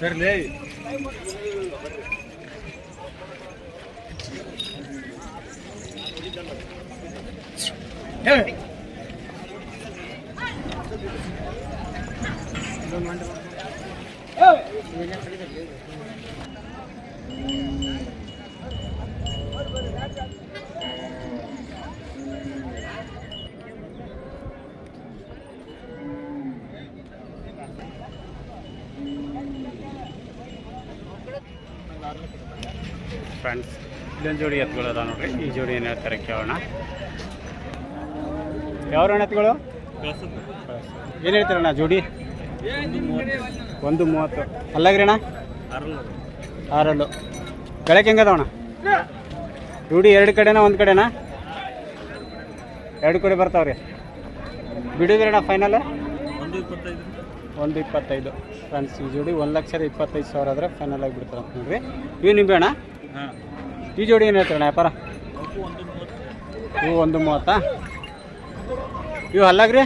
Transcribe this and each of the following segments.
ಸರಿ ಫ್ರೆಂಡ್ಸ್ ಇಲ್ಲೊಂದು ಜೋಡಿ ಎತ್ತುಗಳು ಅದಾವ ನೋಡ್ರಿ, ಈ ಜೋಡಿ ಏನು ಹೇಳ್ತಾರೆ ಕೇಳೋಣ. ಯಾವ್ರಣ್ಣ ಎತ್ತುಗಳು ಏನು ಹೇಳ್ತೀರಣ್ಣ ಜೋಡಿ? ಒಂದು ಮೂವತ್ತು. ಅಲ್ಲಾಗ್ರಿ ಅಣ್ಣ ಆರಲ್ಲು. ಬೆಳಕ್ಕೆ ಹೆಂಗದವಣ್ಣ? ಜೋಡಿ ಎರಡು ಕಡೆನಾ ಒಂದು ಕಡೆನಾ? ಎರಡು ಕಡೆ ಬರ್ತಾವ್ರಿ. ಬಿಡಿದ್ರಣ್ಣ ಫೈನಲ್ ಒಂದು ಇಪ್ಪತ್ತೈದು. ಫ್ರೆಂಡ್ಸ್, ಈ ಜೋಡಿ ಒಂದು ಲಕ್ಷದ ಇಪ್ಪತ್ತೈದು ಸಾವಿರ ಆದರೆ ಫೈನಲ್ ಆಗಿಬಿಡ್ತಾರೆ ಅಂತ ನೋಡ್ರಿ. ಇವು ನಿಂಬೆ ಅಣ್ಣ ಈ ಜೋಡಿ ಏನು ಹೇಳ್ತಾರೆ ವ್ಯಾಪಾರ? ಇವು ಒಂದು ಮೂವತ್ತಾ? ಇವು ಅಲ್ಲಾಗ್ರಿ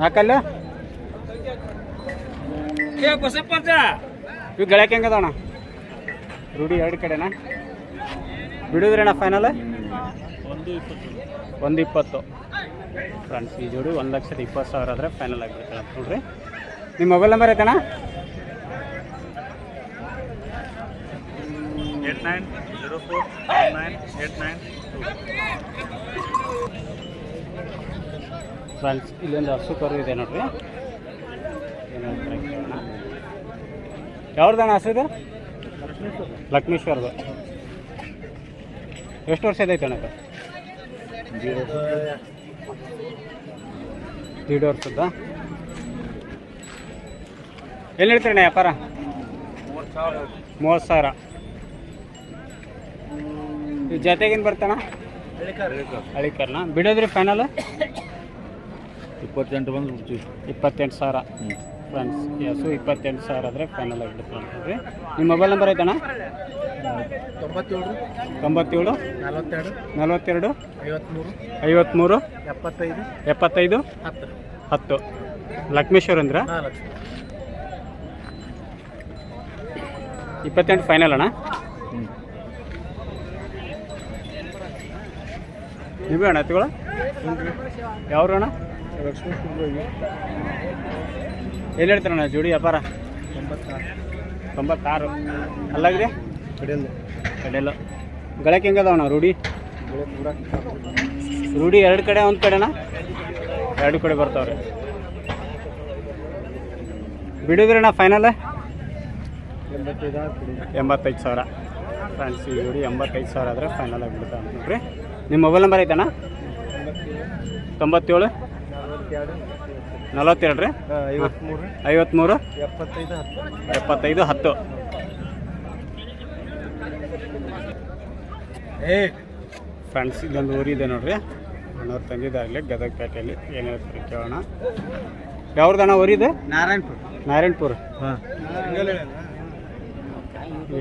ನಾಲ್ಕಲ್ಲ? ಇವು ಗಳಕ್ಕೆ ಹೆಂಗದಣ್ಣ ರೂಢಿ ಎರಡು ಕಡೆನಾ? ಬಿಡುದ್ರಣ್ಣ ಫೈನಲ್ ಒಂದು ಇಪ್ಪತ್ತು. ಒಂದು ಇಪ್ಪತ್ತು ಫ್ರೆಂಡ್ಸ್ ಈ ಜೋಡಿ ಒಂದು ಲಕ್ಷದ ಇಪ್ಪತ್ತು ಸಾವಿರ ಆದರೆ ಫೈನಲ್ ಆಗಿಬಿಡ್ತಾರೆ ನೋಡ್ರಿ. ನಿಮ್ಮ mobile number ಐತಣ್ಣ? Nine zero four nine eight nine friends ಇಲ್ಲೊಂದು ಹಸು ಕರು ಇದೆ ನೋಡ್ರಿ ಯಾವ್ದಣ್ಣ ಹಸು ಇದು? ಲಕ್ಷ್ಮೇಶ್ವರದ ಎಷ್ಟು ವರ್ಷ ಐತೆ ಅಣ್ಣ ದೀಡ್ ವರ್ಷದ ಎಲ್ಲಿ ಹೇಳ್ತೀರಣ್ಣ ವ್ಯಾಪಾರ? ಮೂವತ್ತು ಸಾವಿರ. ಮೂವತ್ತು ಸಾವಿರ. ಈ ಜೊತೆಗೇನು ಬರ್ತಾನ ಹಳಿಕರ್ನ ಬಿಡೋದ್ರಿ ಫೈನಲ್ ಇಪ್ಪತ್ತೆಂಟು ಬಂದು ಬಿಡ್ತೀವಿ. ಇಪ್ಪತ್ತೆಂಟು ಸಾವಿರ. ಫ್ರೆಂಡ್ಸ್ ಎಸು ಇಪ್ಪತ್ತೆಂಟು ಸಾವಿರ ಆದರೆ ಫೈನಲ್ ಆಗಿಬಿಡುತ್ತೆ ನೋಡ್ರಿ ನಿಮ್ಮ ಮೊಬೈಲ್ ನಂಬರ್ ಐತಣ್ಣ? ತೊಂಬತ್ತೇಳು. ತೊಂಬತ್ತೇಳು. ನಲವತ್ತೆರಡು. ನಲವತ್ತೆರಡು. ಐವತ್ತ್ಮೂರು ಐವತ್ತ್ಮೂರು ಎಪ್ಪತ್ತೈದು. ಎಪ್ಪತ್ತೈದು. ಹತ್ತು. ಹತ್ತು. ಲಕ್ಷ್ಮೇಶ್ವರ ಅಂದ್ರ? ಇಪ್ಪತ್ತೆಂಟು ಫೈನಲ್ ಅಣ್ಣ? ನೀವೇ ಅಣ್ಣ ಎತ್ತುಗಳ ಯಾವ್ರು ಅಣ್ಣ? ಲಕ್ಷ್ಮೀ ಎಲ್ಲಿ ಹೇಳ್ತಾರಣ್ಣ, ಜೋಡಿ ವ್ಯಾಪಾರ? ತೊಂಬತ್ತಾರು. ತೊಂಬತ್ತಾರು ಅಲ್ಲಾಗ್ರಿ ಕಡೆಯಲ್ಲ. ಕಡೆಯಲ್ಲ ಗಳಕ್ಕೆ ಹೆಂಗದವಣ್ಣ ರೂಢಿ? ರೂಢಿ ಎರಡು ಕಡೆ, ಒಂದು ಕಡೆನಾ ಎರಡು ಕಡೆ ಬರ್ತಾವ್ರಿ. ಬಿಡಿದ್ರಣ್ಣ ಫೈನಲ್ ಎಂಬತ್ತೈದು ಸಾವಿರ. ಫ್ರೆಂಡ್ಸ್, ಈ ಜೋಡಿ ಎಂಬತ್ತೈದು ಸಾವಿರ ಆದರೆ ಫೈನಲ್ ಆಗಿಬಿಡುತ್ತೆ ಅಂತ ನೋಡ್ರಿ ನಿಮ್ಮ ಮೊಬೈಲ್ ನಂಬರ್ ಐತಣ್ಣ? ತೊಂಬತ್ತೇಳು. ನಲವತ್ತೆರಡು ರೀ? ಐವತ್ತ್ಮೂರು ಎಪ್ಪತ್ತೈದು ಹತ್ತು. ಫ್ರೆಂಡ್ಸ್ ಇಲ್ಲೊಂದು ಊರಿದೆ ನೋಡ್ರಿ. ಅಣ್ಣವ್ರು ತಂದಿದ್ದಾಗಲಿ ಗದಗ ಪೇಟೆಯಲ್ಲಿ ಏನು ಹೇಳ್ತಾರೆ ಕೇಳೋಣ ಯಾವ್ದಣ್ಣ ಊರಿದೆ ನಾರಾಯಣಪುರ. ನಾರಾಯಣಪುರ. ಹಾಂ.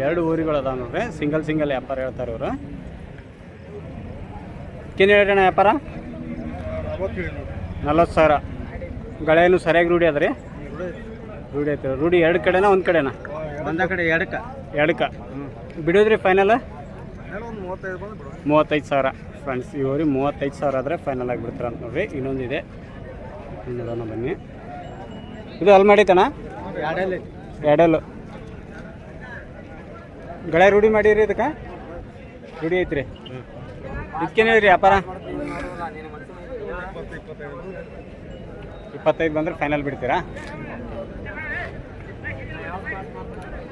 ಎರಡು ಊರುಗಳು ಅದಾವ ನೋಡ್ರಿ. ಸಿಂಗಲ್ ಸಿಂಗಲ್ ವ್ಯಾಪಾರ ಹೇಳ್ತಾರೆ ಇವರು. ಏನು ಹೇಳ್ರಣ್ಣ ವ್ಯಾಪಾರ? ನಲ್ವತ್ತು ಸಾವಿರ. ಗಳೇನು ಸರಿಯಾಗಿ ರೂಢಿ ಅದ್ರಿ ರೂಢಿ ಐತೆ ರೂಢಿ ಎರಡು ಕಡೆನಾ ಒಂದು ಕಡೆನಾ? ಒಂದ ಕಡೆ ಎಡಕ ಎರಡಕ್ಕ. ಬಿಡೋದ್ರಿ ಫೈನಲ್ ಮೂವತ್ತೈದು ಸಾವಿರ. ಫ್ರೆಂಡ್ಸ್ ಇವ್ರಿಗೆ ಮೂವತ್ತೈದು ಸಾವಿರ ಆದರೆ ಫೈನಲ್ ಆಗಿಬಿಡ್ತಾರೆ ಅಂತ ನೋಡ್ರಿ. ಇನ್ನೊಂದಿದೆ. ಬನ್ನಿ. ಇದು ಅಲ್ಲಿ ಮಾಡಿತಣ್ಣ ಎರಡಲ್ಲು. ಗಳೆ ರೂಢಿ ಮಾಡಿರಿ ಇದಕ್ಕೆ? ರೂಢಿ ಐತ್ರಿ. ಇದಕ್ಕೇನು ಹೇಳಿರಿ ವ್ಯಾಪಾರ? ಇಪ್ಪತ್ತೈದು ಬಂದ್ರೆ ಫೈನಲ್ ಬಿಡ್ತೀರಾ?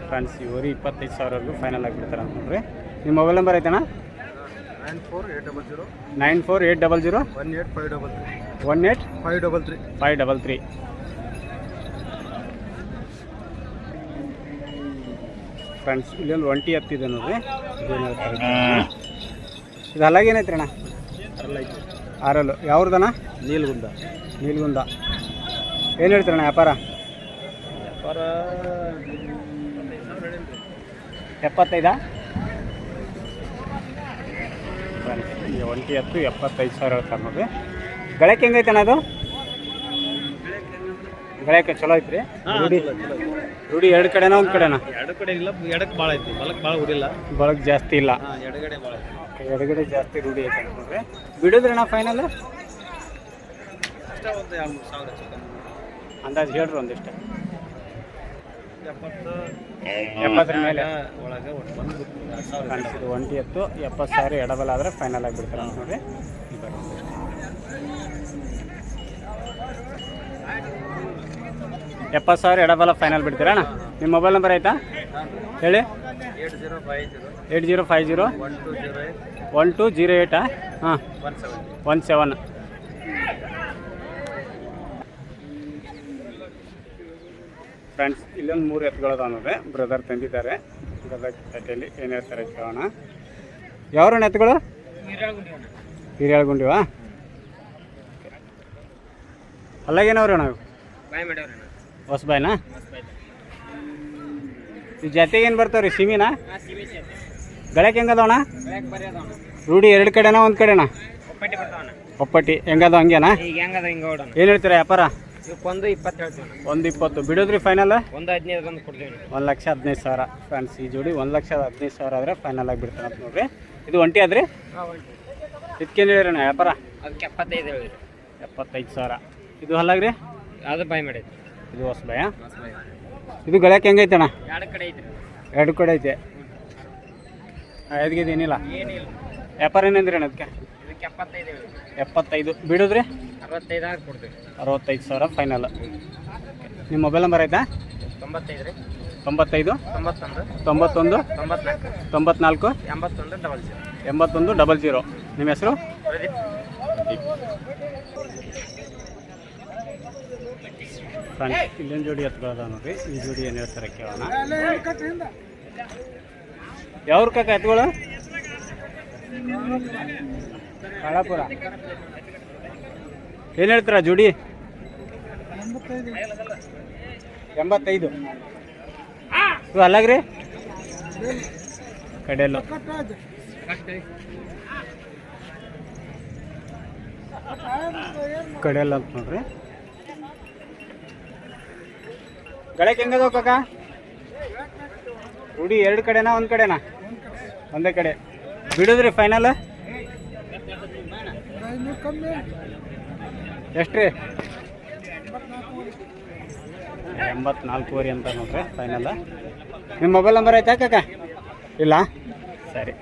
ಫ್ರೆಂಡ್ಸ್ ಇವರು ಇಪ್ಪತ್ತೈದು ಸಾವಿರವರೆಗೂ ಫೈನಲ್ ಆಗಿಬಿಡ್ತಾರೆ ಅಂತ ನೋಡ್ರಿ ನಿಮ್ಮ mobile number ಐತಣ್ಣ? Nine four eight double zero. Nine four eight double zero. One eight five double three one eight five double three five double three friends ಇಲ್ಲೊಂದು ಒಂಟಿ ಹತ್ತಿದೆ ನೋಡ್ರಿ. ಇದು ಅಲ್ಲಾಗೇನೈತ್ರಿ ಅಣ್ಣ? ಆರಲ್ಲು. ಯಾವ್ದಣ್ಣ ನೀಲ್ಗುಂದ. ನೀಲ್ಗುಂದ. ಏನು ಹೇಳ್ತೀರಣ್ಣ ವ್ಯಾಪಾರ? ವ್ಯಾಪಾರ ಎಪ್ಪತ್ತೈದಾ? ಒಂಟಿ ಹತ್ತು ಎಪ್ಪತ್ತೈದು ಸಾವಿರ ಹೇಳ್ತಾರೆ ನೋಡ್ರಿ ಗಳಕ್ಕೆ ಹೆಂಗೈತೆ ಅಣ್ಣ ಅದು? ಗಳಕ್ಕೆ ಚಲೋ ಐತ್ರಿ. ರೂಢಿ. ರೂಢಿ ಎರಡು ಕಡೆನ ಒಂದು ಕಡೆನಾ? ಎರಡು ಕಡೆ ಇಲ್ಲ ಎಡಕ್ಕೆ ಭಾಳ ಐತಿ. ಬಲಕ್ಕೆ ಭಾಳ ಉಡಿಲ್ಲ ಬಳಕ್ ಜಾಸ್ತಿ ಇಲ್ಲ. ಎಡಗಡೆ ಭಾಳ ಐತಿ. ಎಡಗಡೆ ಜಾಸ್ತಿ ರೂಢಿ ಐತೆ ನೋಡ್ರಿ ಬಿಡೋದ್ರಣ್ಣ ಫೈನಲ್ ಅಂದಾಜು ಹೇಳ್ರಿ ಒಂದಿಷ್ಟು. ಎಪ್ಪತ್ತು ಎಪ್ಪತ್ತರ ಮೇಲೆ. ಕಾಣಿಸಿದ್ದು ಒಂಟಿ ಎತ್ತು ಎಪ್ಪತ್ತು ಸಾವಿರ ಎಡಬಲ್ ಆದರೆ ಫೈನಲ್ ಆಗಿಬಿಡ್ತಾರೆ ನೋಡ್ರಿ. ಎಪ್ಪತ್ತು ಸಾವಿರ ಎಡಬಲ ಫೈನಲ್ ಬಿಡ್ತೀರಣ್ಣ ನಿಮ್ಮ ಮೊಬೈಲ್ ನಂಬರ್ ಆಯ್ತಾ? ಹೇಳಿ. Eight zero five zero one two zero eight ಹಾಂ. ಒನ್ ಸೆವೆನ್ ಫ್ರೆಂಡ್ಸ್ ಇಲ್ಲೊಂದು ಮೂರು ಎತ್ತುಗಳದ ಅನ್ನೋದೇ ಬ್ರದರ್ ತಂದಿದ್ದಾರೆ. ಬ್ರದರ್ ಪೇಟೆಯಲ್ಲಿ ಏನು ಹೇಳ್ತಾರೆ ಕೇಳೋಣ. ಯಾವ್ರಣ್ಣ ಎತ್ತುಗಳು ಹಿರಿಯಾಳ್ಗುಂಡಿವಾ. ಅಲ್ಲಾಗೇನವ್ರಿ ಅಣ್ಣ ಹೊಸಬಾಯ್ನಾ ಜೊತೆಗೆ ಏನು ಬರ್ತಾವ್ರಿ? ಸಿಮಿನಾ? ಗಳಕ್ಕೆ ಹೆಂಗದವಣ ರೂಢಿ ಎರಡು ಕಡೆನಾ ಒಂದು ಕಡೆನಾ? ಒಪ್ಪಟ್ಟಿ ಹೆಂಗದ ಹಂಗೇನ? ಏನು ಹೇಳ್ತೀರಾ ವ್ಯಾಪಾರ? ಒಂದು ಇಪ್ಪತ್ತು ಒಂದು ಇಪ್ಪತ್ತು. ಬಿಡೋದ್ರಿ ಫೈನಲ್ ಒಂದು ಹದಿನೈದು ಬಂದು ಕೊಡ್ತೀವಿ ಒಂದು ಲಕ್ಷ ಹದಿನೈದು ಸಾವಿರ. ಫ್ರೆಂಡ್ಸ್ ಈ ಜೋಡಿ ಒಂದು ಲಕ್ಷ ಹದಿನೈದು ಸಾವಿರ ಆದರೆ ಫೈನಲ್ ಆಗಿಬಿಡ್ತಾನೆ ಅಂತ ನೋಡ್ರಿ. ಇದು ಒಂಟಿ ಆದ್ರಿ? ಇದಕ್ಕೇನು ಹೇಳಿರಣ್ಣ ವ್ಯಾಪಾರ? ಅದಕ್ಕೆ ಎಪ್ಪತ್ತೈದು ಹೇಳಿ ಎಪ್ಪತ್ತೈದು ಸಾವಿರ. ಇದು ಹಲ್ಲಾಗ್ರಿ ಅದು ಬಾಯ್ ಮಾಡಿದ್ರಿ ಇದು ಹೊಸಬಾಯ ಇದು ಗಳಕ್ಕೆ ಹೆಂಗೈತೆ ಅಣ್ಣ ಎರಡು ಕಡೆ ಐತ್ರಿ. ಎರಡು ಕಡೆ ಐತೆ. ಐದ್ಗಿದು ಏನಿಲ್ಲ? ಏನಿಲ್ಲ. ವ್ಯಾಪಾರ ಏನಂದ್ರಿ ಅಣ್ಣ ಅದಕ್ಕೆ ಎಪ್ಪತ್ತೈದು ಬಿಡುದ್ರಿ? ಅರವತ್ತೈದು ಸಾವಿರ ಫೈನಲ್ ನಿಮ್ಮ ಮೊಬೈಲ್ ನಂಬರ್ ಆಯ್ತಾ? ತೊಂಬತ್ತೈದು ರೀ. ತೊಂಬತ್ತೈದು. ತೊಂಬತ್ತೊಂದು. ತೊಂಬತ್ತೊಂದು. ತೊಂಬತ್ನಾಲ್ಕು. ತೊಂಬತ್ನಾಲ್ಕು. ಎಂಬತ್ತೊಂದು ಡಬಲ್ ಜೀರೋ. ಎಂಬತ್ತೊಂದು ಡಬಲ್ ಜೀರೋ. ನಿಮ್ಮ ಹೆಸರು? ಫ್ರೆಂಡ್ಸ್ ಇಲ್ಲೊಂದು ಜೋಡಿ ಎತ್ಕೊಳ್ಳೋದ ನೋಡ್ರಿ, ಈ ಜೋಡಿ ಏನು ಹೇಳ್ತಾರೆ ಕೇಳೋಣ. ಯಾವ್ರ ಕಾಕ ಎತ್ಗಳು ಕಾಳಾಪುರ ಏನು ಹೇಳ್ತೀರ ಜೋಡಿ? ಎಂಬತ್ತೈದು. ಇವು ಅಲ್ಲಾಗ್ರಿ? ರೀ ಕಡೆಯಲ್ಲ ಅಂತ ನೋಡ್ರಿ. ಗಳಕ್ಕೆ ಹೆಂಗದ ಕಾಕ? ಉಡಿ ಎರಡು ಕಡೆನಾ ಒಂದು ಕಡೆನಾ? ಒಂದೇ ಕಡೆ. ಬಿಡುದ್ರಿ ಫೈನಲ್ ಎಷ್ಟ್ರಿ? ಎಂಬತ್ನಾಲ್ಕೂವರೆ ಅಂತ ನೋಡ್ರಿ ಫೈನಲ್ ನಿಮ್ಮ ಮೊಬೈಲ್ ನಂಬರ್ ಆಯ್ತಾ ಕಾಕ? ಇಲ್ಲ? ಸರಿ.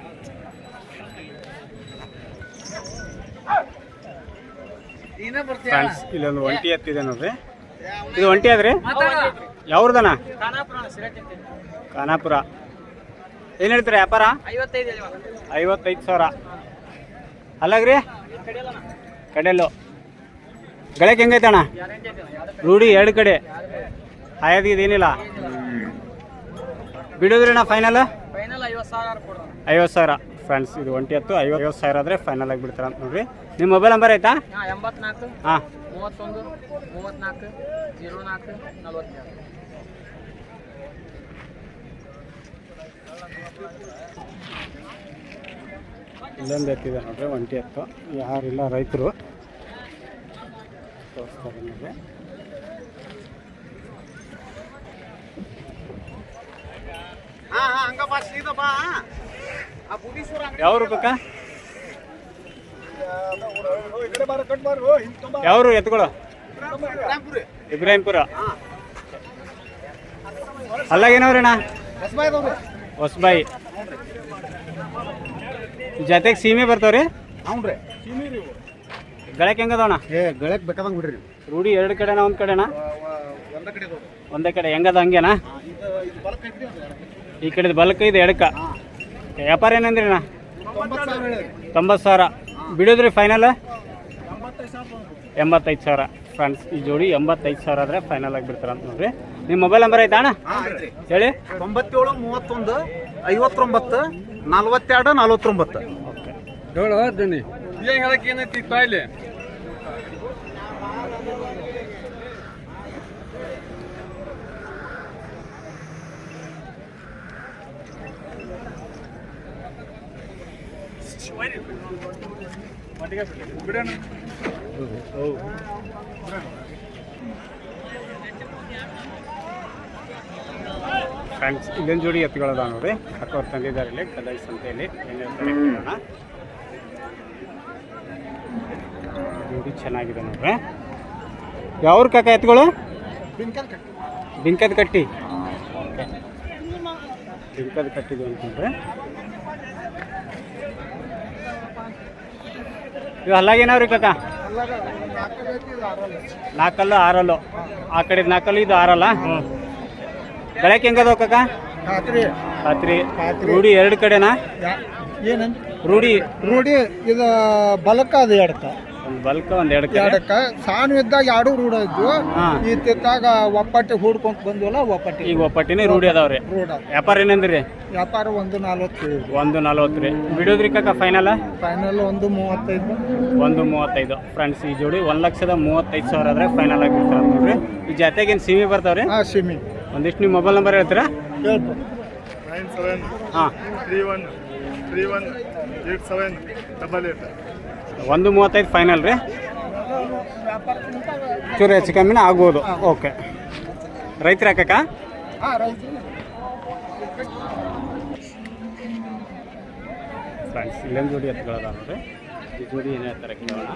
ಫ್ರೆಂಡ್ಸ್ ಇಲ್ಲೊಂದು ಒಂಟಿ ಎತ್ತಿದೆ ನೋಡ್ರಿ. ಇದು ಒಂಟಿ ಅದ್ರಿ ಯಾವ್ರದನ ಖಾನಾಪುರ ಏನು ಹೇಳ್ತೀರಿ ವ್ಯಾಪಾರ? ಐವತ್ತೈದು ಸಾವಿರ. ಅಲ್ಲಾಗ್ರಿ? ಕಡೆಯಲ್ಲು ಗಳಕ್ಕೆ ಹೆಂಗೈತೆ ಅಣ್ಣ ರೂಢಿ ಎರಡು ಕಡೆ. ಆಯದಿದು ಏನಿಲ್ಲ? ಬಿಡೋದ್ರಿ ಅಣ್ಣ ಫೈನಲ್ ಐವತ್ತು ಸಾವಿರ ಫ್ರೆಂಡ್ಸ್ ಇದು ಒಂಟಿ ಹತ್ತು ಐವತ್ತು ಐವತ್ತು ಸಾವಿರ ಆದರೆ ಫೈನಲ್ ಆಗಿ ಬಿಡ್ತಾರೆ ಅಂತ ನೋಡ್ರಿ. ನಿಮ್ಮ ಮೊಬೈಲ್ ನಂಬರ್ ಆಯ್ತಾ? ಎಂಬತ್ನಾಲ್ಕು ಹಾಂ. ಮೂವತ್ತೊಂದು ಮೂವತ್ತ್ನಾಲ್ಕು ಜೀರೋ ನಾಲ್ಕು ನಲ್ವತ್ತೆರಡು. ಇಲ್ಲೊಂದು ಎತ್ತಿದೆ ನೋಡ್ರಿ ಒಂಟಿ ಎತ್ತು. ಯಾರಿಲ್ಲ ರೈತರು. ತೋರಿಸ್ತಾರೆ ನಿಮಗೆ. ಯಾವ್ರು ಬೇಕಾ? ಯಾವ್ರು? ಎತ್ಕೊಳ್ಳೋ. ಇಬ್ರಾಹಿಂಪುರ. ಅಲ್ಲಾಗೇನವ್ರಿ ಅಣ್ಣ ಹೊಸಬಾಯಿ ಜೊತೆಗೆ ಸೀಮೆ ಬರ್ತಾವ್ರಿ ಹ್ಞೂ ರೀ. ಗಳಕ್ಕೆ ಹೆಂಗದವಣ ಏ ಗಳಕ್ಕೆ ಬೇಕಾದಂಗೆ ಬಿಡ್ರಿ ರೂಢಿ ಎರಡು ಕಡೆನಾ ಒಂದು ಕಡೆನಾ? ಒಂದ ಕಡೆ ಒಂದೇ ಕಡೆ. ಹೆಂಗದ ಹಂಗೇನಾ? ಈ ಕಡೆದು ಬಲಕ್ಕ ಇದು ಎಡಕ ವ್ಯಾಪಾರ ಏನಂದ್ರಿ ತೊಂಬತ್ತು ಸಾವಿರ ಬಿಡೋದ್ರಿ ಫೈನಲ್ ಎಂಬತ್ತೈದು ಸಾವಿರ ಎಂಬತ್ತೈದು ಸಾವಿರ. ಫ್ರೆಂಡ್ಸ್ ಈ ಜೋಡಿ ಎಂಬತ್ತೈದು ಸಾವಿರ ಆದರೆ ಫೈನಲ್ ಆಗಿಬಿಡ್ತಾರೆ ಅಂತ ನೋಡ್ರಿ. ನಿಮ್ಮ ಮೊಬೈಲ್ ನಂಬರ್ ಐತಾ ಅಣ್ಣ? ಹೇಳಿ. ತೊಂಬತ್ತೇಳು ಮೂವತ್ತೊಂದು ಐವತ್ತೊಂಬತ್ತು ನಲ್ವತ್ತೆರಡು ನಲ್ವತ್ತೊಂಬತ್ತು. ಓಕೆ ಹೇಳು ದನಿ ಏನು ಹೇಳಕ್ಕೆ ಏನೈತಿ ಇಲ್ಲಿ ಫ್ರೆಂಡ್ಸ್ ಇಲ್ಲೊಂದು ಜೋಡಿ ಎತ್ತುಗಳದ ನೋಡಿ ಅಕ್ಕವ್ರು ತಂದಿದ್ದಾರೆ ಇಲ್ಲಿ ಕದಾಯಿ ಸಂತೆಯಲ್ಲಿ ಕೇಳೋಣ ಜೋಡಿ ಚೆನ್ನಾಗಿದೆ ನೋಡ್ರಿ. ಯಾವ್ರ ಕಾಕ ಎತ್ತುಗಳು? ಬಿಂಕದ ಕಟ್ಟಿ. ಬಿಂಕದ ಕಟ್ಟಿದ್ವಿ ಅಂತಂದ್ರೆ ಇವು ಹಲ್ಲಾಗೇನವ್ರಿ ಕಾಕ? ನಾಲ್ಕಲ್ಲು ಆರಲ್ಲು. ಆ ಕಡೆ ನಾಲ್ಕಲ್ಲು ಇದು ಆರಲ್ಲ? ಬೆಳಕ್ಕೆ ಹೆಂಗದವ ಕಾಕ? ಖಾತ್ರಿ. ರಾತ್ರಿ ರಾತ್ರಿ. ರೂಢಿ ಎರಡು ಕಡೆನಾ? ಏನಂತ ರೂಢಿ. ರೂಢಿ ಇದು ಬಲಕ ಅದು ಎಡಕ. ಒಂದು ಬಲ್ಕ ಒಂದು ಎರಡು ಕಡೆ ಎಡಕ್ಕ ಸಾನು ಇದ್ದಾಗ ಎರಡು ರೂಢ ಇದ್ವು. ಹಾ. ಈ ತಿತ್ತಾಗ ಒಪ್ಪಟ್ಟಿ ಹೂಡ್ಕೊಂತ ಬಂದ್ವಲ್ಲ ಒಪ್ಪಟ್ಟಿ. ಈಗ ಒಪ್ಪಟ್ಟಿನೇ ರೂಢಿ ಅದಾವ್ರಿ. ರೂಢ ವ್ಯಾಪಾರ ಏನಂದ್ರಿ? ವ್ಯಾಪಾರ ಒಂದು ನಲ್ವತ್ತು. ಒಂದು ನಲ್ವತ್ತು ರೀ. ಬಿಡೋದ್ರಿ ಕಾಕ ಫೈನಲ್ ಫೈನಲ್ ಒಂದು ಮೂವತ್ತೈದು. ಒಂದು ಮೂವತ್ತೈದು. ಫ್ರೆಂಡ್ಸ್ ಈ ಜೋಡಿ ಒಂದು ಲಕ್ಷದ ಮೂವತ್ತೈದು ಸಾವಿರ ಆದರೆ ಫೈನಲ್ ಆಗಿರ್ತಾರೆ ನೋಡ್ರಿ. ಈ ಜಾತ್ರೆಗೇನು ಸಿಮಿ ಬರ್ತಾವ್ರಿ? ಹಾಂ ಸಿಮಿ. ಒಂದಿಷ್ಟು ನಿಮ್ಮ ಮೊಬೈಲ್ ನಂಬರ್ ಹೇಳ್ತೀರಾ? ಹೇಳ್ತು ನೈನ್ ಸೆವೆನ್ ಹಾಂ. Three one three one eight seven double eight ಒಂದು ಮೂವತ್ತೈದು ಫೈನಲ್ ರೀ? ಚೂರು ಹೆಚ್ಚು ಕಮ್ಮಿನ ಆಗ್ಬೋದು. ಓಕೆ ರೈತರ ಹಾಕಕ್ಕ ಹಾಂ ರೈತರು. ಫ್ರೆಂಡ್ಸ್ ಇಲ್ಲೊಂದು ಜೋಡಿ ಎತ್ತುಗಳದ ನೋಡ್ರಿ? ಈ ಜೋಡಿ ಏನೇ ಹೇಳ್ತಾರೆ ಕೇಳೋಣ.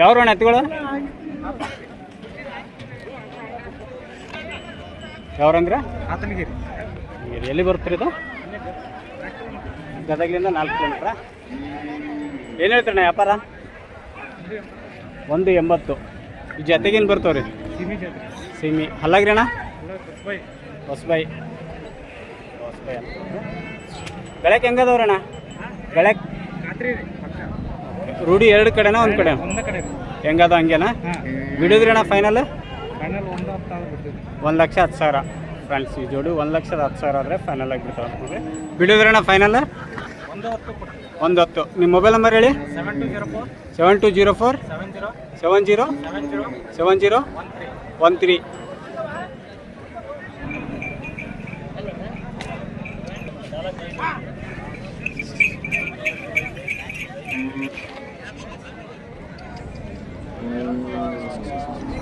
ಯಾವ್ರಣ್ಣ ಎತ್ತುಗಳು? ಯಾವ್ರಂದ್ರೆ? ಆತನಗಿರಿ. ಎಲ್ಲಿ ಬರ್ತೀರಿ ಇದು? ಗದಗಲಿಂದ ನಾಲ್ಕು ಕಿಲೋಮೀಟ್ರ ಏನು ಹೇಳ್ತೀರಣ್ಣ ವ್ಯಾಪಾರ? ಒಂದು ಎಂಬತ್ತು. ಈ ಜೊತೆಗೇನು ಬರ್ತಾವ್ರಿ? ಸಿಮಿ ಹಲ್ಲಾಗ್ರಿ ಅಣ್ಣ? ಹೊಸ್ಬಾಯಿ ಹೊಸಬಾಯಿ ಹೊಸಬಾಯಿ ಬೆಳಕ್ ಹೆಂಗದವ್ರಣ್ಣ? ಬೆಳಕ್ ಖಾತ್ರಿ ರೂಢಿ ಎರಡು ಕಡೆನಾ ಒಂದು ಕಡೆ? ಒಂದ ಕಡೆ ಹೆಂಗದ ಹಂಗೇನಾ? ಅಣ್ಣ ಫೈನಲ್ ಫೈನಲ್ ಒಂದು ಹತ್ತು ಒಂದು ಲಕ್ಷ ಹತ್ತು ಸಾವಿರ. ಫ್ರೆಂಡ್ಸ್ ಈ ಜೋಡಿ ಒಂದು ಲಕ್ಷದ ಹತ್ತು ಸಾವಿರ ಆದರೆ ಫೈನಲ್ ಆಗಿಬಿಡ್ತಾವೆ ನೋಡ್ರಿ ಬಿಡೋದ್ರಿ ಅಣ್ಣ ಫೈನಲ್ ಒಂದು ಹತ್ತು ನಿಮ್ ಒಂದು ಹತ್ತು. ನಿಮ್ಮ ಮೊಬೈಲ್ ನಂಬರ್ ಹೇಳಿ? Seven two zero four seven two zero four seven zero seven zero seven zero one three one three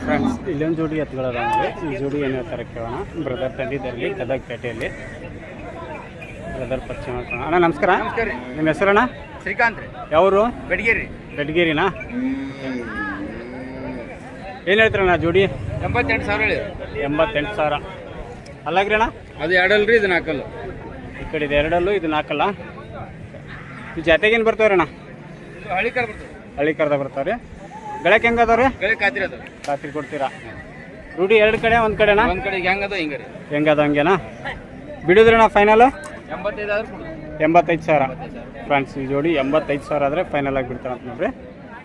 friends ಇಲ್ಲೊಂದು ಜೋಡಿ ಎತ್ತುಗಳದ ಈ ಜೋಡಿ ಏನು ಹೇಳ್ತಾರೆ ಕೇಳೋಣ. ಬ್ರದರ್ ತಂದಿದ್ದಾರೆ ಗದಗ ಪೇಟೆಯಲ್ಲಿ ಬ್ರದರ್ ಪರಿಚಯ ಮಾಡ್ಕೊಳ ಅಣ್ಣ ನಮಸ್ಕಾರ. ನಿಮ್ಮ ಹೆಸರಣ್ಣ? ಶ್ರೀಕಾಂತ್ ರೀ. ಯಾವರು? ಬೆಡ್ಗೇರಿ. ಬೆಡ್ಗೇರಿನಾ? ಏನು ಹೇಳ್ತೀರಣ್ಣ ಜೋಡಿ? ಎಂಬತ್ತೆಂಟು ಸಾವಿರ ಹೇಳಿ ಎಂಬತ್ತೆಂಟು ಸಾವಿರ. ಅಲ್ಲಾಗ್ರಿ ಅಣ್ಣ ಅದು ಎರಡಲ್ರಿ ಇದು ನಾಲ್ಕಲ್ಲು ಈ ಕಡೆ ಇದು ಎರಡಲ್ಲೂ ಇದು ನಾಲ್ಕಲ್ಲ ಜೊತೆಗೇನು ಬರ್ತಾವ್ರಿ ಅಣ್ಣ? ಹಳ್ಳಿ ಕರ್ ಬರ್ತದೆ. ಹಳ್ಳಿ ಕರ್ದ ಬರ್ತಾವ್ರಿ. ಬೆಳಕ್ಕೆ ಹೆಂಗದವ್ರಿ ಅದಾವ್ರಿ? ಕಾತ್ರಿ ಕೊಡ್ತೀರಾ? ರೂಢಿ ಎರಡು ಕಡೆ ಒಂದು ಕಡೆನಾ? ಒಂದ್ ಕಡೆ ಹೆಂಗದ ಹಿಂಗ ರೀ ಹೆಂಗದ ಹಂಗೇನಾ? ಬಿಡುದ್ರಿ ಅಣ್ಣ ಫೈನಲ್ ಎಂಬತ್ತೈದು ಆದ್ರೆ ಕೊಡು ಎಂಬತ್ತೈದು ಸಾವಿರ. ಫ್ರೆಂಡ್ಸ್ ಈ ಜೋಡಿ ಎಂಬತ್ತೈದು ಸಾವಿರ ಆದರೆ ಫೈನಲ್ ಆಗಿ ಬಿಡ್ತಾರೆ ಅಂತ ನೋಡ್ರಿ.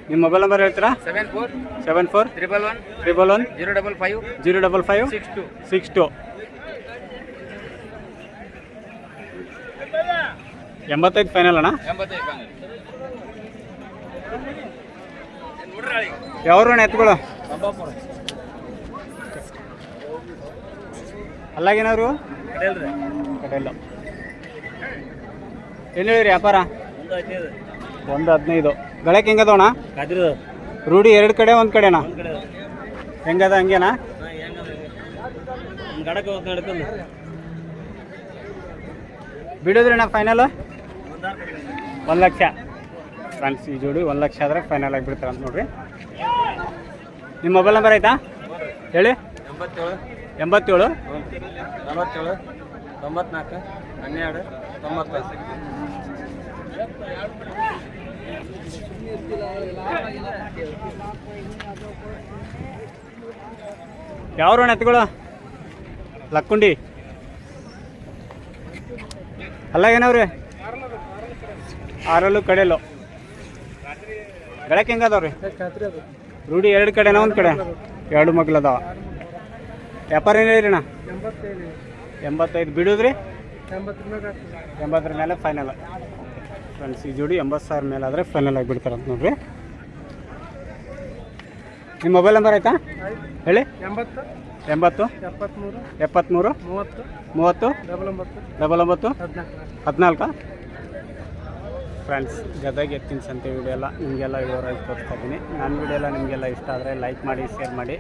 ನಿಮ್ಮ ಮೊಬೈಲ್ ನಂಬರ್ ಹೇಳ್ತೀರಾ? Seven four seven four triple one triple one zero double five zero double five six two. Six two. ಎಂಬತ್ತೈದು ಫೈನಲ್ ಅಣ್ಣ? ಎಂಬತ್ತೈದು ಬಂದ ಯಾವ್ರು ಅಣ್ಣ ಎತ್ತುಗಳು ಅಲ್ಲಾಗೇನವ್ರು ಕಡೆಯಲ್ಲ ಏನು ಹೇಳಿರಿ ವ್ಯಾಪಾರ? ಒಂದು ಹದಿನೈದು. ಗಳಕ್ಕೆ ಹೆಂಗದವಣ ರೂಢಿ ಎರಡು ಕಡೆ, ಒಂದು ಕಡೆನಾ? ಹೆಂಗದ, ಹಂಗೇನಾ? ಬಿಡೋದ್ರಿ ನಾ ಫೈನಲ್ ಒಂದು ಲಕ್ಷ. ಫ್ರೆಂಡ್ಸ್ ಈ ಜೋಡಿ ಒಂದು ಲಕ್ಷ ಆದರೆ ಫೈನಲ್ ಆಗಿಬಿಡ್ತಾರೆ ಅಂತ ನೋಡ್ರಿ. ನಿಮ್ಮ ಮೊಬೈಲ್ ನಂಬರ್ ಆಯ್ತಾ? ಹೇಳಿ. ಎಂಬತ್ತೇಳು. ಎಂಬತ್ತೇಳು. ನಲವತ್ತೇಳು ತೊಂಬತ್ನಾಲ್ಕು ಹನ್ನೆರಡು ತೊಂಬತ್ತೈದು. ಯಾವ ಎತ್ತುಗಳು ಲಕ್ಕುಂಡಿ. ಅಲ್ಲ ಏನವ್ರಿ? ಆರಲ್ಲೂ ಕಡೆಯಲ್ಲು. ಬೆಳಕ್ಕೆ ಹೆಂಗದವ್ರಿ? ಅದಾವ್ರಿ ಅದು ರೂಢಿ ಎರಡು ಕಡೆನ ಒಂದು ಕಡೆ? ಎರಡು ಮಗ್ಳು ಅದಾವ. ವ್ಯಾಪಾರ ಏನು ಹೇಳಿರಿ ಅಣ್ಣ? ಎಂಬತ್ತೈದು. ಬಿಡುದ್ರಿ? ಎಂಬತ್ತರ ಮೇಲೆ ಫೈನಲ್ ಫ್ರೆಂಡ್ಸ್ ಈ ಜೋಡಿ ಎಂಬತ್ತು ಸಾವಿರ ಮೇಲೆ ಆದರೆ ಫೈನಲ್ ಆಗಿಬಿಡ್ತಾರೆ ಅಂತ ನೋಡ್ರಿ. ನಿಮ್ಮ ಮೊಬೈಲ್ ನಂಬರ್ ಆಯ್ತಾ? ಹೇಳಿ. ಎಂಬತ್ತು ಎಂಬತ್ತು ಎಪ್ಪತ್ತ್ಮೂರು ಎಪ್ಪತ್ತ್ಮೂರು ಮೂವತ್ತು ಮೂವತ್ತು ಡಬಲ್ ಒಂಬತ್ತು ಡಬಲ್ ಒಂಬತ್ತು ಹದಿನಾಲ್ಕು? ಫ್ರೆಂಡ್ಸ್, ಗದಗ ಎತ್ತಿನ ಸಂತೆ ವೀಡಿಯೋ ಎಲ್ಲ, ನಿಮಗೆಲ್ಲ ವಿವರವಾಗಿ ತೋರಿಸ್ತಾ ಇದ್ದೀನಿ ನನ್ನ ವೀಡಿಯೋ ಎಲ್ಲ ನಿಮಗೆಲ್ಲ ಇಷ್ಟ ಆದರೆ ಲೈಕ್ ಮಾಡಿ ಶೇರ್ ಮಾಡಿ.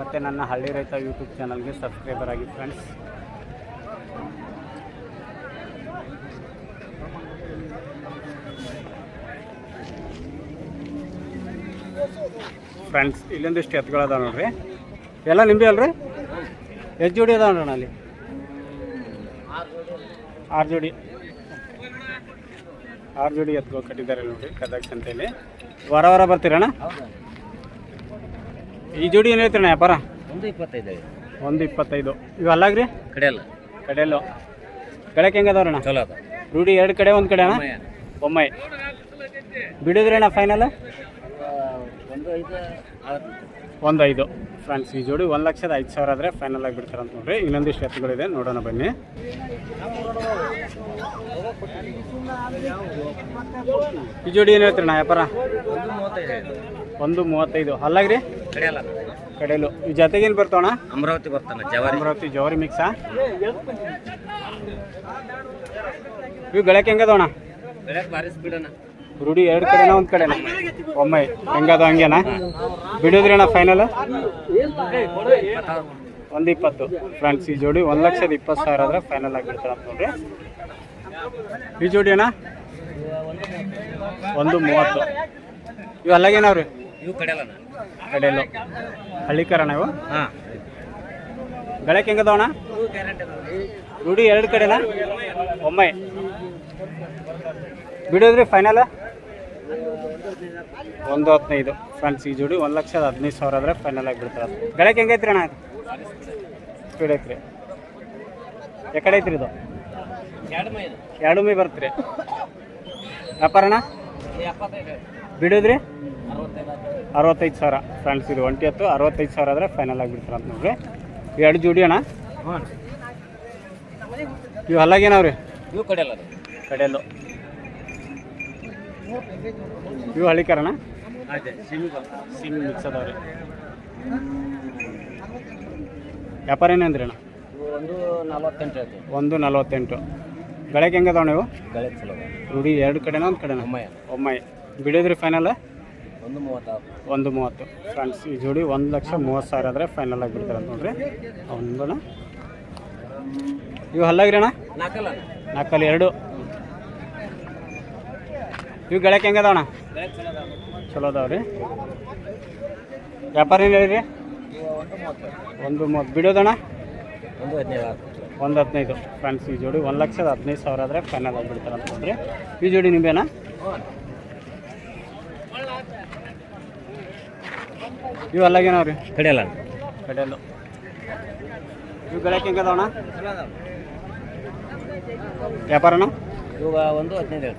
ಮತ್ತು ನನ್ನ ಹಳ್ಳಿ ರೈತ ಯೂಟ್ಯೂಬ್ ಚಾನಲ್ಗೆ ಸಬ್ಸ್ಕ್ರೈಬರ್ ಆಗಿ ಫ್ರೆಂಡ್ಸ್ ಫ್ರೆಂಡ್ಸ್ ಇಲ್ಲೊಂದಿಷ್ಟು ಎತ್ತುಗಳದಾವ ನೋಡ್ರಿ. ಎಲ್ಲ ನಿಂಬೆ ಅಲ್ರಿ? ಎಷ್ಟು ಜೋಡಿ ಅದಾವ ನೋಡೋಣ ಅಲ್ಲಿ? ಆರು ಜೋಡಿ. ಆರು ಜೋಡಿ ಎತ್ಕೊ ಕಟ್ಟಿದ್ದಾರೆ ನೋಡಿ ಗದಗ ಸಂತೆಯಲ್ಲಿ. ವಾರ ವಾರ ಬರ್ತೀರಣ್ಣ? ಈ ಜೋಡಿ ಏನು ಹೇಳ್ತೀರಣ್ಣ ವ್ಯಾಪಾರ? ಒಂದು ಇಪ್ಪತ್ತೈದು ಒಂದು ಇಪ್ಪತ್ತೈದು. ಇವು ಅಲ್ಲಾಗ್ರಿ? ಕಡೆಯಲ್ಲ. ಕಡೆಯಲ್ಲ? ಕಡೆಗೆ ಹೆಂಗೆ ಅದಾವ್ರಣ್ಣ ಚಲೋ ಅದ. ರೂಢಿ ಎರಡು ಕಡೆ ಒಂದು ಕಡೆ ಅಣ್ಣ? ಒಮ್ಮೆ ಬಿಡಿದ್ರಣ್ಣ ಫೈನಲ್ ಒಂದು ಐದು ಒಂದು ಐದು. ಫ್ರೆಂಡ್ಸ್ ಈ ಜೋಡಿ ಒಂದು ಲಕ್ಷದ ಐದು ಸಾವಿರ ಆದರೆ ಫೈನಲ್ ಆಗಿ ಬಿಡ್ತಾರೆ ಅಂತ ನೋಡ್ರಿ. ಇನ್ನೊಂದಿಷ್ಟು ಎತ್ತುಗಳಿದೆ ನೋಡೋಣ ಬನ್ನಿ. ಈ ಜೋಡಿ ಏನು ಹೇಳ್ತೀರಣ್ಣ ವ್ಯಾಪಾರ? ಒಂದು ಮೂವತ್ತೈದು. ಅಲ್ಲಾಗ್ರಿ? ಕಡೆಯಲು ಈ ಜೊತೆಗೇನು ಬರ್ತಾವಣ ಅಮರಾವತಿ ಬರ್ತಾನೆ ಜವಾರಿ. ಅಮರಾವತಿ ಜವಾರಿ ಮಿಕ್ಸಾ ಇವು ಗಳಕ್ಕೆ ಹೆಂಗದವಣ ರೂಢಿ ಎರಡು ಕಡೆನ ಒಂದು ಕಡೆನ? ಒಮ್ಮೆ. ಹೆಂಗದ ಹಂಗೇನ? ಬಿಡೋದ್ರಿ ಅಣ್ಣ ಫೈನಲ್ ಒಂದು ಇಪ್ಪತ್ತು. ಫ್ರೆಂಡ್ಸ್ ಈ ಜೋಡಿ ಒಂದು ಲಕ್ಷದ ಇಪ್ಪತ್ತು ಸಾವಿರ ಆದರೆ ಫೈನಲ್ ಆಗಿರ್ತಾರೆ ಅಂತ ನೋಡ್ರಿ. ಈ ಜೋಡಿ ಅಣ್ಣ ಒಂದು ಮೂವತ್ತು. ಇವು ಅಲ್ಲಾಗೇನವ್ರಿ? ಇವು ಕಡೆಯಲ್ಲ. ಕಡೆಯಲ್ಲ ಹಳ್ಳಿಕರಣ ಇವು? ಹಾಂ. ಗಳಕ್ಕೆ ಹೆಂಗದವಣ ರೂಢಿ ಎರಡು ಕಡೆನ? ಒಮ್ಮೆ. ಬಿಡೋದ್ರಿ ಫೈನಲ್ ಒಂದು ಹದಿನೈದು. ಫ್ರೆಂಡ್ಸ್ ಈ ಜೋಡಿ ಒಂದು ಲಕ್ಷದ ಹದಿನೈದು ಸಾವಿರ ಆದರೆ ಫೈನಲ್ ಆಗಿ ಬಿಡ್ತಾರೆ ಗಳಕ್ಕೆ ಹೆಂಗೈತ್ರಿ ಅಣ್ಣ ಸ್ಪೀಡ್ ಐತ್ರಿ ಎಕಡೆ ಐತ್ರಿ ಇದು? ಎರಡು ಮೈ ಬರ್ತೀರಿ ವ್ಯಾಪಾರ ಅಣ್ಣ ಎಪ್ಪತ್ತೈದು ಬಿಡೋದ್ರಿ? ಅರವತ್ತೈದು ಸಾವಿರ. ಫ್ರೆಂಡ್ಸ್ ಇದು ಒಂಟಿ ಹತ್ತು ಅರವತ್ತೈದು ಸಾವಿರ ಆದರೆ ಫೈನಲ್ ಆಗಿ ಬಿಡ್ತಾರೆ ಅಂತ ನೋಡ್ರಿ. ಎರಡು ಜೋಡಿ ಅಣ್ಣ? ಹ್ಞೂ ಇವು ಹಲ್ಲಾಗೇನವ್ರಿ ಇವು ಕಡೆಯಲ್ಲ ಕಡೆಯಲ್ಲು. ಇವು ಹಳ್ಳಿಕರಣ ಸಿಮಿ ಮಿಕ್ಸ್ ಅದಾವ್ರಿ. ವ್ಯಾಪಾರ ಏನಂದ್ರಿ ಅಣ್ಣ? ಒಂದು ನಲವತ್ತೆಂಟು ಒಂದು ನಲವತ್ತೆಂಟು. ಗಳಕ್ಕೆ ಹೆಂಗೆ ಅದಾವ ನೀವು? ಗಳಕ್ಕೆ ಚಲೋ. ರೂಢಿ ಎರಡು ಕಡೆನ ಒಂದು ಕಡೆನ? ಒಮ್ಮೆ. ಬಿಡಿದ್ರಿ ಫೈನಲ್ ಒಂದು ಮೂವತ್ತಾರು ಒಂದು ಮೂವತ್ತು. ಫ್ರೆಂಡ್ಸ್ ಈ ಜೋಡಿ ಒಂದು ಲಕ್ಷ ಮೂವತ್ತು ಸಾವಿರ ಆದರೆ ಫೈನಲ್ ಆಗಿ ಬಿಡ್ತಾರೆ ಅಂತ ನೋಡ್ರಿ. ಒಂದನ ಇವು ಹಲ್ಲಾಗ್ರಿ ಅಣ್ಣ ನಾಲ್ಕಲ್ಲ ಎರಡು. ಇವು ಗಳಕ್ಕೆ ಹೆಂಗೆ ಅದಾವಣ ಚಲೋ ಅದಾವ್ರಿ ವ್ಯಾಪಾರ ಏನು ಹೇಳಿರಿ ಒಂದು ಮೂವತ್ತು. ಮೂವತ್ತು. ಬಿಡೋದಣ್ಣ? ಒಂದು ಹದಿನೈದು ಒಂದು ಹದಿನೈದು ಫ್ರೆಂಡ್ಸ್ ಈ ಜೋಡಿ ಒಂದು ಲಕ್ಷದ ಹದಿನೈದು ಸಾವಿರ ಆದರೆ ಫೈನಲ್ ಆಗಿಬಿಡ್ತಾರೆ ಅಂತ ನೋಡ್ರಿ ಈ ಜೋಡಿ ನಿಂಬೆನಾ ಇವು ಅಲ್ಲಾಗೇನವ್ರಿ ಕಡೆಯಲ್ಲ. ಕಡೆಯಲ್ಲ. ಇವು ಗಳಕ್ಕೆ ಹೆಂಗೆ ಅದಾವಣ ವ್ಯಾಪಾರನ? ಇವಾಗ ಒಂದು ಹದಿನೈದು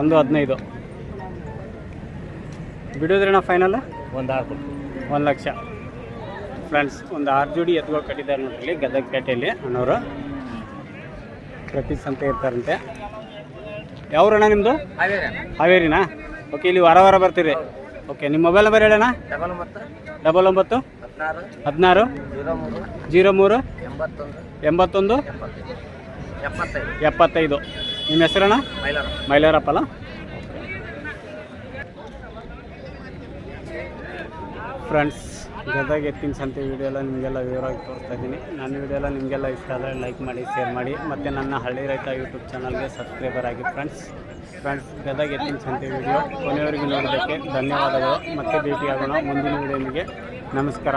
ಒಂದು ಹದಿನೈದು. ಬಿಡೋದ್ರಣ್ಣ ಫೈನಲ್ ಒಂದು ಆರು ಒಂದು ಲಕ್ಷ. ಫ್ರೆಂಡ್ಸ್ ಒಂದು ಆರು ಜೋಡಿ ಎತ್ತುಗಳು ಕಟ್ಟಿದ್ದಾರೆ ನೋಡ್ರಿ ಗದಗ ಪೇಟೆಯಲ್ಲಿ ಅಣ್ಣವರು ಪ್ರತಿ ಸಂತೆ ಇರ್ತಾರಂತೆ. ಯಾವ್ರಣ್ಣ ನಿಮ್ಮದು ಹಾವೇರಿ ಹಾವೇರಿನಾ? ಓಕೆ ಇಲ್ಲಿ ವಾರ ವಾರ ಬರ್ತೀರಿ. ಓಕೆ ನಿಮ್ಮ ಮೊಬೈಲ್ ನಂಬರ್ ಹೇಳಣ್ಣ? ಡಬಲ್ ಒಂಬತ್ತು ಡಬಲ್ ಒಂಬತ್ತು ಹದಿನಾರು ಜೀರೋ ಮೂರು ಎಂಬತ್ತೊಂದು ಎಪ್ಪತ್ತೈದು. ನಿಮ್ಮ ಹೆಸರಣ್ಣ? ಮೈಲಾರ ಮೈಲಾರಪ್ಪಲ್ಲ ಫ್ರೆಂಡ್ಸ್ ಗದಗ ಎತ್ತಿನ ಸಂತೆ ವೀಡಿಯೋ ಎಲ್ಲ ನಿಮಗೆಲ್ಲ ವಿವರವಾಗಿ ತೋರಿಸ್ತಾ ಇದ್ದೀನಿ. ನನ್ನ ವೀಡಿಯೋ ಎಲ್ಲ ನಿಮಗೆಲ್ಲ ಇಷ್ಟ ಆದರೆ ಲೈಕ್ ಮಾಡಿ ಶೇರ್ ಮಾಡಿ. ಮತ್ತು ನನ್ನ ಹಳ್ಳಿ ರೈತ ಯೂಟ್ಯೂಬ್ ಚಾನಲ್ಗೆ ಸಬ್ಸ್ಕ್ರೈಬರ್ ಆಗಿ ಫ್ರೆಂಡ್ಸ್ ಫ್ರೆಂಡ್ಸ್ ಗದಗ ಎತ್ತಿನ ಸಂತೆ ವಿಡಿಯೋ ಕೊನೆಯವರೆಗೂ ನೋಡೋದಕ್ಕೆ ಧನ್ಯವಾದಗಳು. ಮತ್ತೆ ಭೇಟಿಯಾಗೋಣ ಮುಂದಿನ ವೀಡಿಯೋನಿಗೆ ನಮಸ್ಕಾರ.